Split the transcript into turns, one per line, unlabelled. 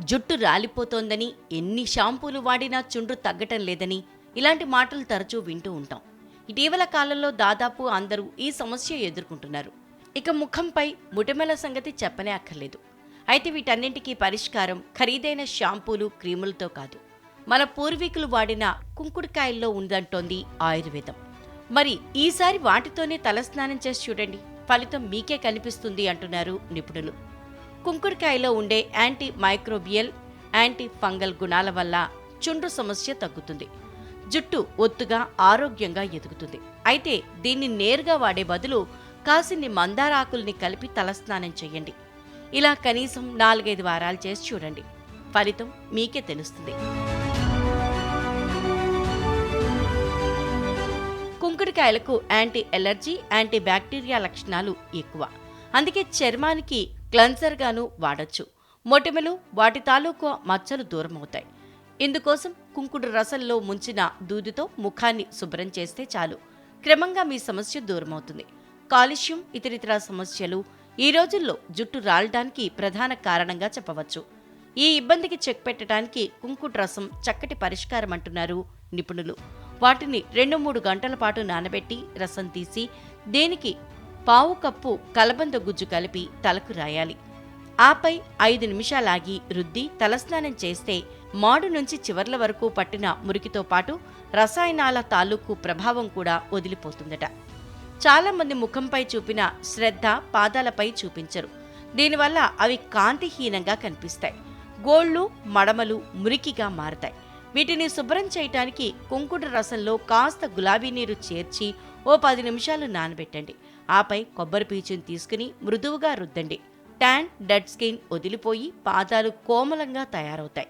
జుట్టు రాలిపోతోందని ఎన్ని షాంపూలు వాడినా చుండ్రు తగ్గటం లేదని ఇలాంటి మాటలు తరచూ వింటూ ఉంటాం. ఇటీవల కాలంలో దాదాపు అందరూ ఈ సమస్య ఎదుర్కొంటున్నారు. ఇక ముఖంపై ముటిమల సంగతి చెప్పనే అక్కర్లేదు. అయితే వీటన్నింటికీ పరిష్కారం ఖరీదైన షాంపూలు క్రీములతో కాదు. మన పూర్వీకులు వాడిన కుంకుడుకాయల్లో ఉందంటోంది ఆయుర్వేదం. మరి ఈసారి వాటితోనే తలస్నానం చేసి చూడండి. ఫలితం మీకే కనిపిస్తుంది అంటున్నారు నిపుణులు. కుంకుడుకాయలో ఉండే యాంటీ మైక్రోబియల్ యాంటీ ఫంగల్ గుణాల వల్ల చుండ్రు సమస్య తగ్గుతుంది. జుట్టు ఒత్తుగా ఆరోగ్యంగా ఎదుగుతుంది. అయితే దీన్ని నేరుగా వాడే బదులు కాసిన్ని మందారాకుల్ని కలిపి తలస్నానం చేయండి ఇలా కనీసం నాలుగైదు వారాలు చేసి చూడండి. ఫలితం మీకే తెలుస్తుంది. కుంకుడుకాయలకు యాంటీ ఎలర్జీ యాంటీ బ్యాక్టీరియా లక్షణాలు ఎక్కువ. అందుకే చర్మానికి క్లన్సర్గాను వాడచ్చు. మొటిమలు వాటి తాలూకు మచ్చలు దూరమవుతాయి. ఇందుకోసం కుంకుడు రసంలో ముంచిన దూదితో ముఖాన్ని శుభ్రం చేస్తే చాలు. క్రమంగా మీ సమస్య దూరమవుతుంది. కాలుష్యం ఇతరితర సమస్యలు ఈ రోజుల్లో జుట్టు రాలడానికి ప్రధాన కారణంగా చెప్పవచ్చు. ఈ ఇబ్బందికి చెక్ పెట్టడానికి కుంకుడు రసం చక్కటి పరిష్కారం అంటున్నారు నిపుణులు. వాటిని రెండు మూడు గంటల పాటు నానబెట్టి రసం తీసి దేనికి పావు కప్పు కలబంద గుజ్జు కలిపి తలకు రాయాలి. ఆపై ఐదు నిమిషాలాగి రుద్ది తలస్నానం చేస్తే మాడు నుంచి చివర్ల వరకు పట్టిన మురికితో పాటు రసాయనాల తాలూకు ప్రభావం కూడా వదిలిపోతుందట. చాలామంది ముఖంపై చూపిన శ్రద్ధ పాదాలపై చూపించరు. దీనివల్ల అవి కాంతిహీనంగా కనిపిస్తాయి. గోళ్ళు మడమలు మురికిగా మారతాయి. వీటిని శుభ్రం చేయటానికి కుంకుడు రసంలో కాస్త గులాబీ నీరు చేర్చి ఓ పది నిమిషాలు నానబెట్టండి. ఆపై కొబ్బరి పీచుని తీసుకుని మృదువుగా రుద్దండి. ట్యాన్ డెడ్ స్కిన్ వదిలిపోయి పాదాలు కోమలంగా తయారవుతాయి.